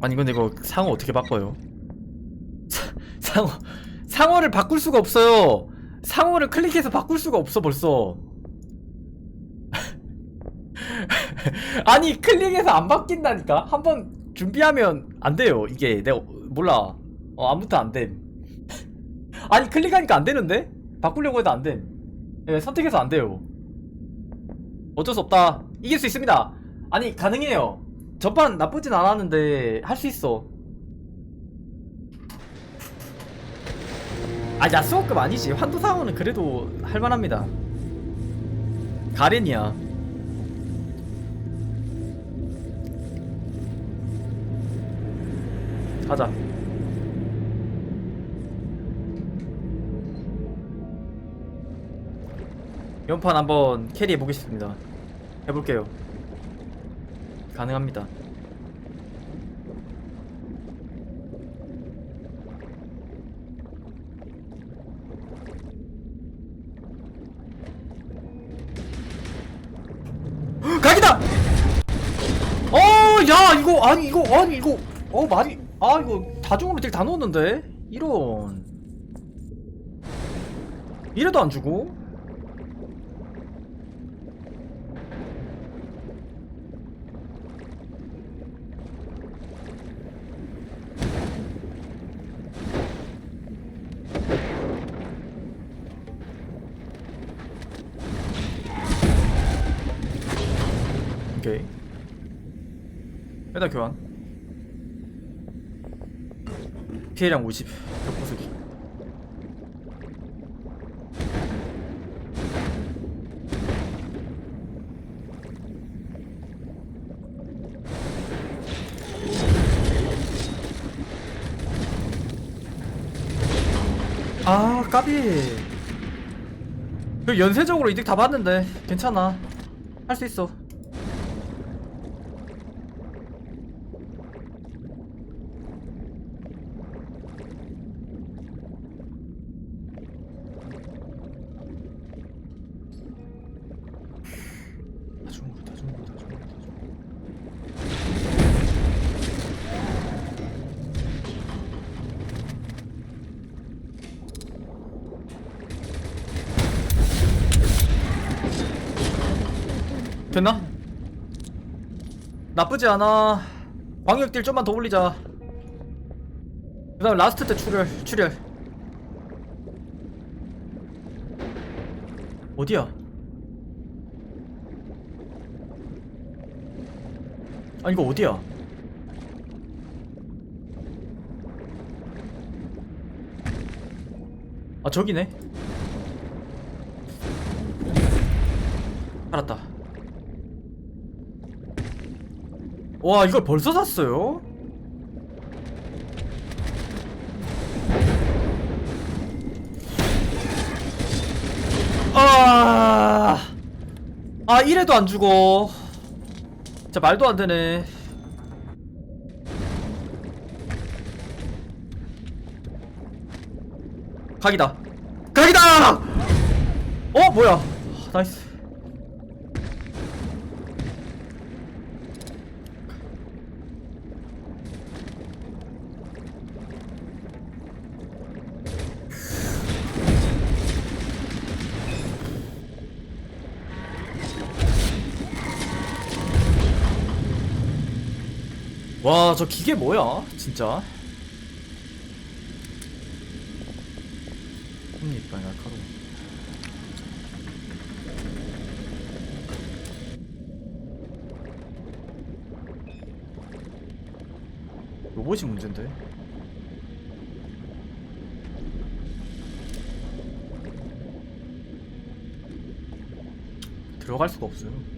아니 근데 이거 상어 어떻게 바꿔요? 사- 상어 상어를 바꿀 수가 없어요. 상어를 클릭해서 바꿀 수가 없어 벌써. 아니 클릭해서 안 바뀐다니까. 한번 준비하면 안 돼요. 이게 내가 몰라. 어 아무튼 안 됨. 아니 클릭하니까 안 되는데? 바꾸려고 해도 안 됨. 예, 선택해서 안 돼요. 어쩔 수 없다. 이길 수 있습니다. 아니 가능해요. 전판 나쁘진 않았는데 할 수 있어. 아 야스오급 아니지. 환도상어는 그래도 할만합니다. 가렌이야. 가자. 연판 한번 캐리해 보겠습니다. 해볼게요. 가능합니다. 헉, 각이다! 어, 야, 이거, 아니, 이거, 아니, 이거, 어, 많이, 아, 이거, 다중으로 딜 다 넣었는데? 이런. 이래도 안 주고? 오케이. 일단 교환. 피해량 50. 벽부수기. 아, 까비. 그 연쇄적으로 이득 다 봤는데 괜찮아. 할 수 있어. 됐나? 나쁘지 않아. 광역딜 좀만 더 올리자. 그 다음 라스트 때 출혈, 출혈. 어디야? 아 이거 어디야? 아 저기네. 알았다. 와 이걸 벌써 샀어요? 아, 아 이래도 안 죽어. 진짜 말도 안 되네. 각이다. 각이다! 어 뭐야? 아, 나이스. 와, 저 기계 뭐야? 진짜. 홈니까 날카로. 로봇이 문제인데. 들어갈 수가 없어요.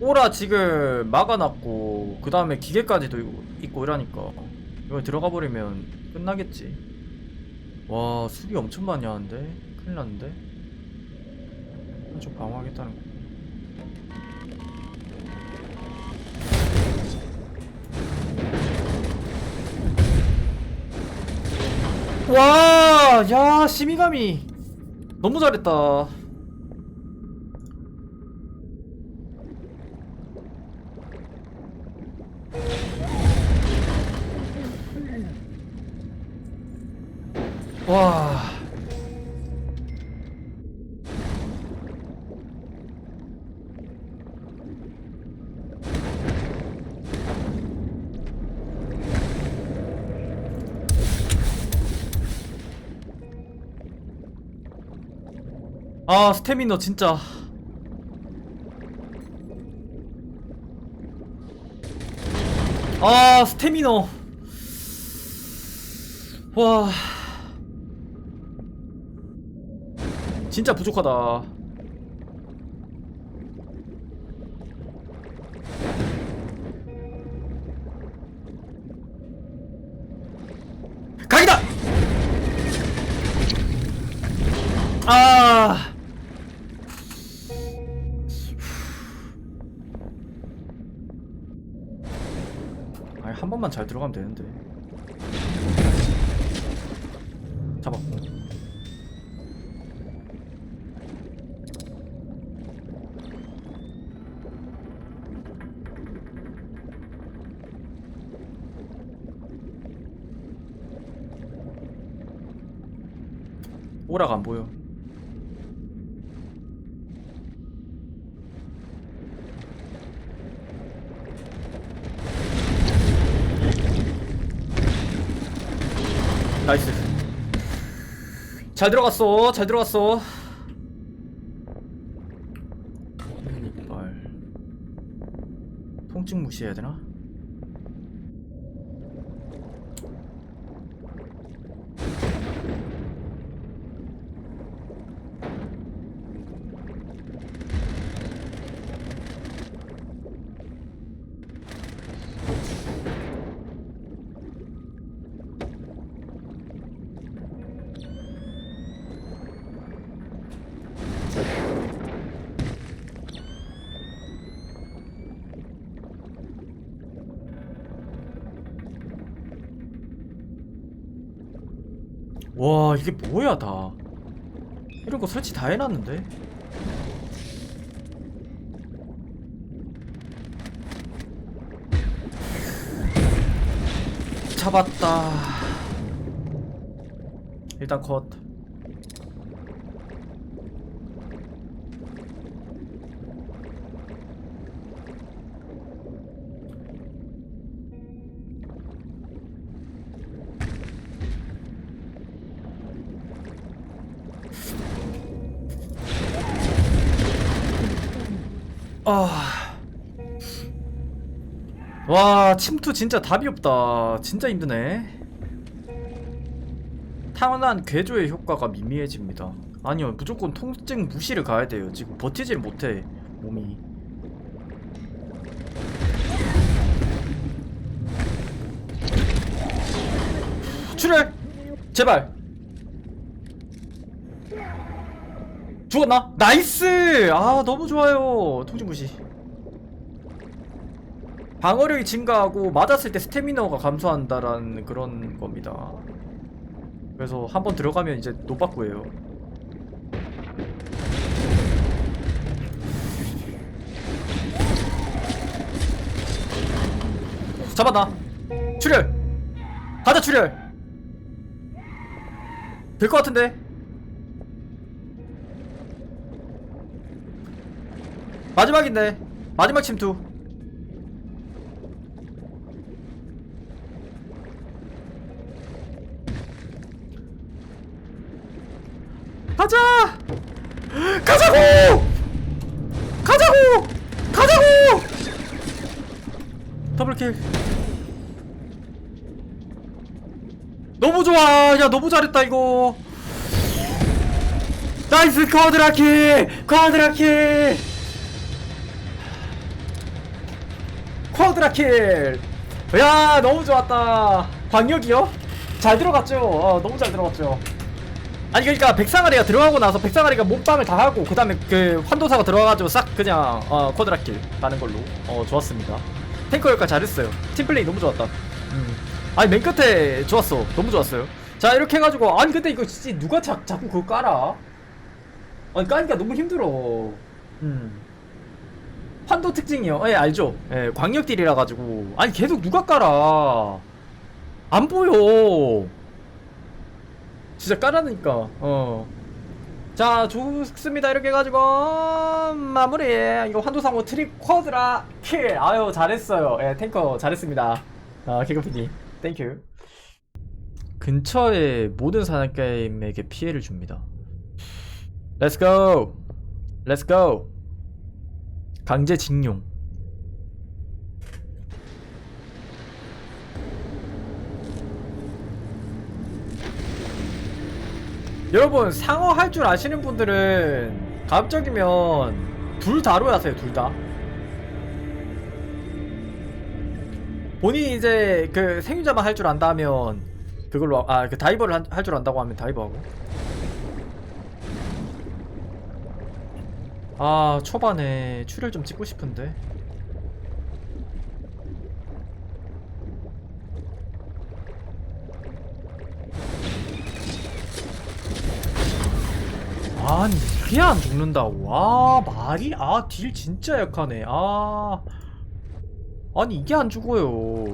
오라 지금 막아놨고 그 다음에 기계까지도 있고 이러니까. 이거 들어가 버리면 끝나겠지. 와 수비 엄청 많이 하는데? 큰일 났는데? 한쪽 방어하겠다는 거. 와, 야, 시미가미 너무 잘했다. 와. 아, 스태미너 진짜. 아, 스태미너. 와. 진짜 부족하다. 각이다! 아. 아니, 한 번만 잘 들어가면 되는데. 잡았고. 오라가 안 보여. 나이스. 잘 들어갔어. 잘 들어갔어. 이빨. 통증 무시해야 되나? 와 이게 뭐야 다. 이런 거 설치 다 해놨는데? 잡았다. 일단 컷 아. 와, 침투 진짜 답이 없다. 진짜 힘드네. 타고난 궤조의 효과가 미미해집니다. 아니요, 무조건 통증 무시를 가야 돼요. 지금 버티질 못해, 몸이. 출혈! 제발! 죽었나? 나이스! 아 너무 좋아요 통증 무시 방어력이 증가하고 맞았을 때 스태미너가 감소한다라는 그런 겁니다 그래서 한 번 들어가면 이제 노빠꾸예요 잡았나? 출혈! 가자 출혈! 될 것 같은데? 마지막인데 마지막 침투 가자! 가자고! 가자고! 가자고! 더블킬. 너무 좋아. 야 너무 잘했다 이거. 나이스 쿼드라킬 쿼드라킬 쿼드라킬 야 너무 좋았다. 광역이요? 잘 들어갔죠? 어, 너무 잘 들어갔죠 아니 그러니까 백상아리가 들어가고 나서 백상아리가 몸빵을 다 하고 그 다음에 그 환도사가 들어가가지고 싹 그냥 어, 쿼드라킬 가는 걸로 어 좋았습니다 탱커 역할 잘했어요 팀플레이 너무 좋았다 음. 아니 맨 끝에 좋았어 너무 좋았어요 자 이렇게 해가지고 아니 근데 이거 진짜 누가 자, 자꾸 그거 깔아 아니 까니까 너무 힘들어 음 판도 특징이요. 예, 알죠. 예, 광역 딜이라 가지고 아니 계속 누가 깔아? 안 보여. 진짜 까라니까. 어자 좋습니다. 이렇게 해가지고 마무리. 이거 환도상호 트리쿼드라 킬. 아유 잘했어요. 예 탱커 잘했습니다. 아 개그피디 땡큐 근처의 모든 사냥개임에게 피해를 줍니다. 렛츠고 렛츠고 강제징용 여러분 상어 할 줄 아시는 분들은 가급적이면 둘 다로 하세요 둘 다. 본인이 이제 그 생유자만 할 줄 안다면 그걸로 아 그 다이버를 할 줄 안다고 하면 다이버 하고. 아 초반에 출혈 좀 찍고 싶은데. 아니 이게 안 죽는다고. 와 말이 아 딜 진짜 약하네. 아. 아니 이게 안 죽어요.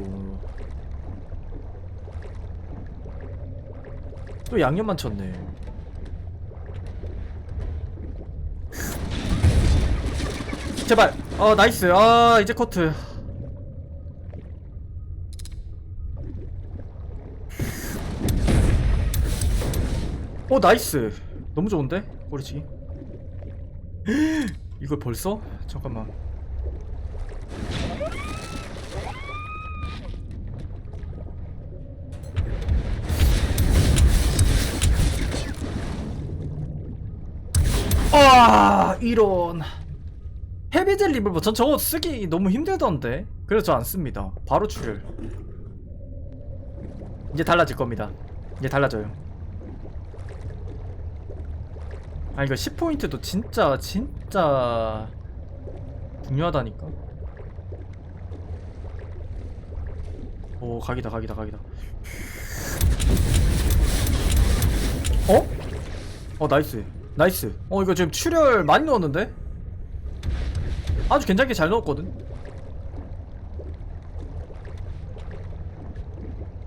또 양념만 쳤네. 제발. 어 나이스. 아 이제 커트. 오 나이스 너무 좋은데? 꼬리치기? 이걸 벌써? 잠깐만. 아 이런. 헤비젤 리블버 전? 저거 쓰기 너무 힘들던데? 그래서 저 안 씁니다. 바로 출혈. 이제 달라질 겁니다. 이제 달라져요 아 이거 10포인트도 진짜 진짜 중요하다니까. 오 각이다 각이다 각이다. 어? 어 나이스. 나이스. 어 이거 지금 출혈 많이 넣었는데? 아주 괜찮게 잘 넣었거든.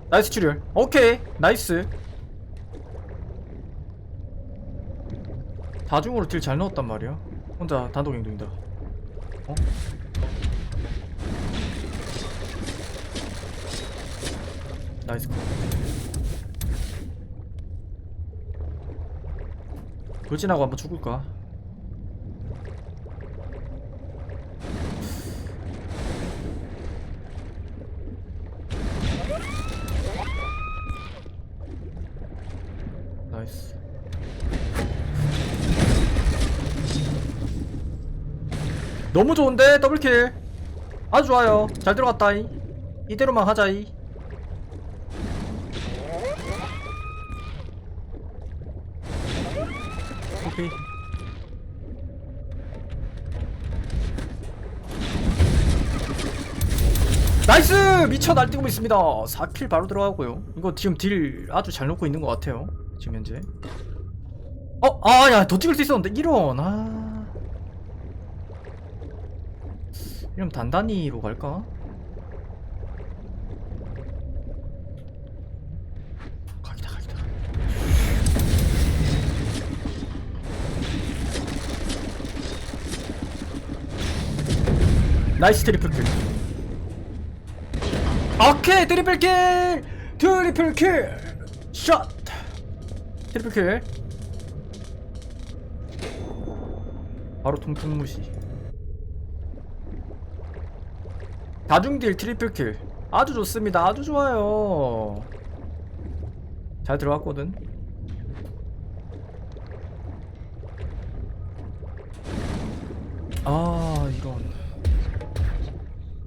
나이스 출혈. 오케이. 나이스 다중으로 딜 잘 넣었단 말이야 혼자 단독 행동이다 어? 나이스 컷 돌진하고 한번 죽을까? 나이스 너무 좋은데 더블킬. 아주 좋아요. 잘 들어갔다이 이대로만 하자이. 오케이. 나이스! 미쳐 날뛰고 있습니다. 4킬 바로 들어가고요. 이거 지금 딜 아주 잘 놓고 있는 것 같아요. 지금 현재. 어? 아야. 더 찍을 수 있었는데. 이런. 아 이러면 단단히로 갈까? 나이스 트리플 킬. 오케이 트리플 킬! 트리플 킬 샷! 트리플 킬. 바로 통통 무시 다중딜 트리플 킬. 아주 좋습니다. 아주 좋아요. 잘 들어갔거든. 아 이런.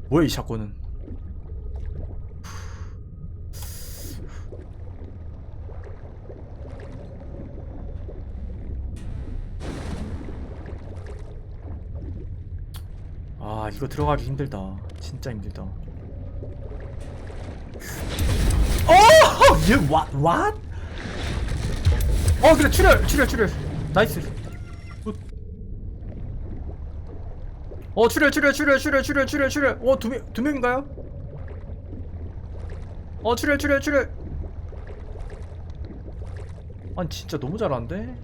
뭐야 이 샷건은? 아 이거 들어가기 힘들다 진짜 힘들다 어! 얘 what? what? 어 그래 출혈 출혈 출혈 나이스 굿. 어 출혈 출혈 출혈 출혈 출혈 출혈 출혈 어두명두 명인가요? 어 출혈 출혈 출혈 아니 진짜 너무 잘하는데?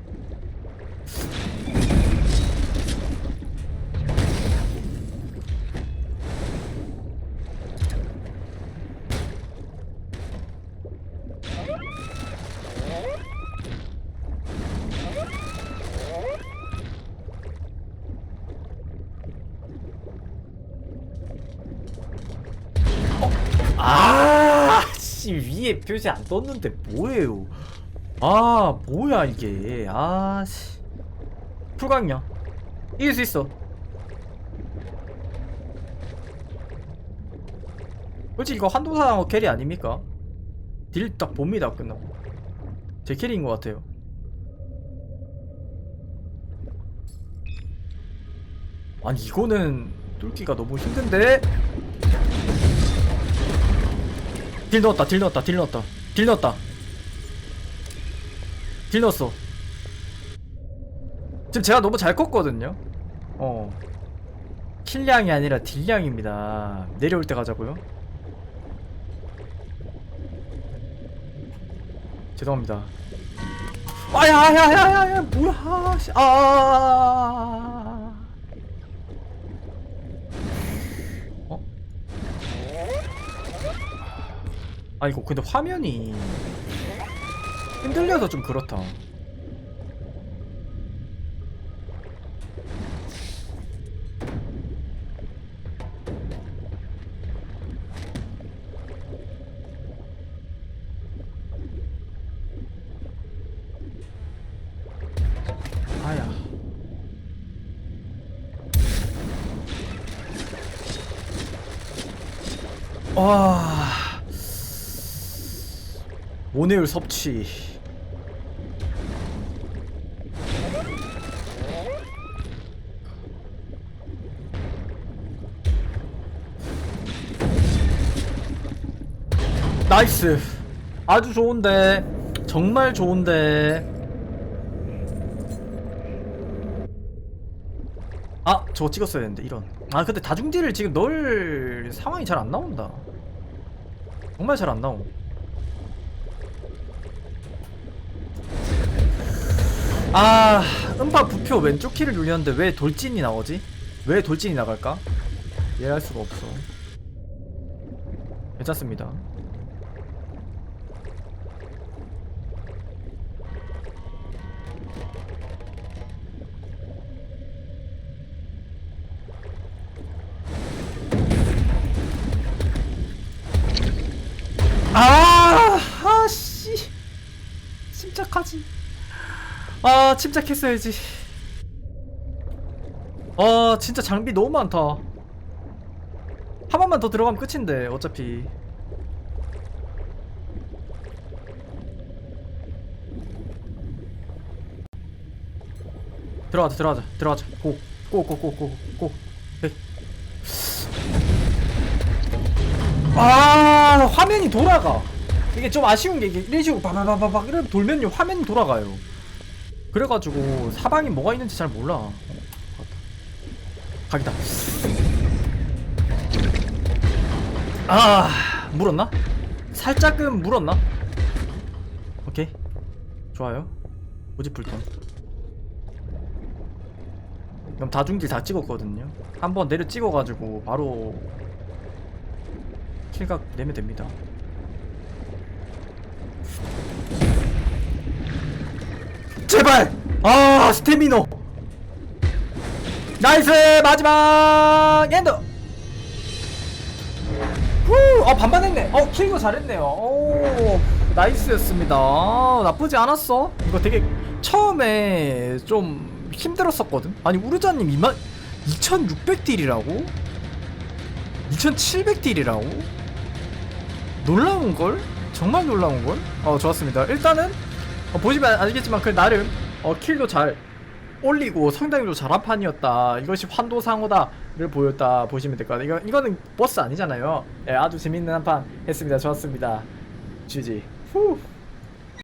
아, 씨 위에 표시 안 떴는데 뭐예요? 아, 뭐야 이게? 아, 씨. 풀강이야. 이길 수 있어. 솔직히 이거 한도상 캐리 아닙니까? 딜 딱 봅니다 끝나고. 제 캐리인 것 같아요. 아니 이거는 뚫기가 너무 힘든데? 딜 넣었다 딜 넣었다 딜 넣었다. 딜 넣었다. 딜 넣었어. 지금 제가 너무 잘 컸거든요? 어. 킬량이 아니라 딜량입니다. 내려올 때 가자고요. 죄송합니다. 아야야야야야 뭐야 씨. 아, 아, 아, 아. 어? 아 이거 근데 화면이 흔들려서 좀 그렇다. 와 모네율 섭취. 나이스. 아주 좋은데. 정말 좋은데. 아 저거 찍었어야 되는데 이런. 아 근데 다중딜을 지금 넣을 상황이 잘 안 나온다. 정말 잘 안 나옴 아 음파 부표 왼쪽 키를 눌렸는데 왜 돌진이 나오지? 왜 돌진이 나갈까? 이해할 수가 없어 괜찮습니다 아, 아씨, 침착하지. 아, 침착했어야지. 아, 진짜 장비 너무 많다. 한 번만 더 들어가면 끝인데, 어차피. 들어가자, 들어가자, 들어가자. 고, 고, 고, 고, 고, 고. 네. 아 화면이 돌아가 이게 좀 아쉬운 게 이게 이런 식으로 바바바바박 이러면 돌면요 화면이 돌아가요 그래가지고 사방이 뭐가 있는지 잘 몰라 어, 각이다 아 물었나? 살짝은 물었나? 오케이 좋아요 고집불통 그럼 다중질 다 찍었거든요 한번 내려 찍어가지고 바로 킬각 내면 됩니다. 제발! 아 스태미노! 나이스 마지막 엔드! 후! 어 반반 했네. 어 킬도 잘했네요. 오 나이스였습니다. 아, 나쁘지 않았어. 이거 되게 처음에 좀 힘들었었거든. 아니 우르자님 2만 2,600딜이라고? 2,700딜이라고? 놀라운걸? 정말 놀라운걸? 어 좋았습니다 일단은 어, 보시면 알겠지만 그 나름 어, 킬도 잘 올리고 상당히 좀 잘한 판이었다. 이것이 환도상호다를 보였다 보시면 될 것 같아요. 이거, 이거는 버스 아니잖아요. 예, 아주 재밌는 한 판 했습니다. 좋았습니다. GG 후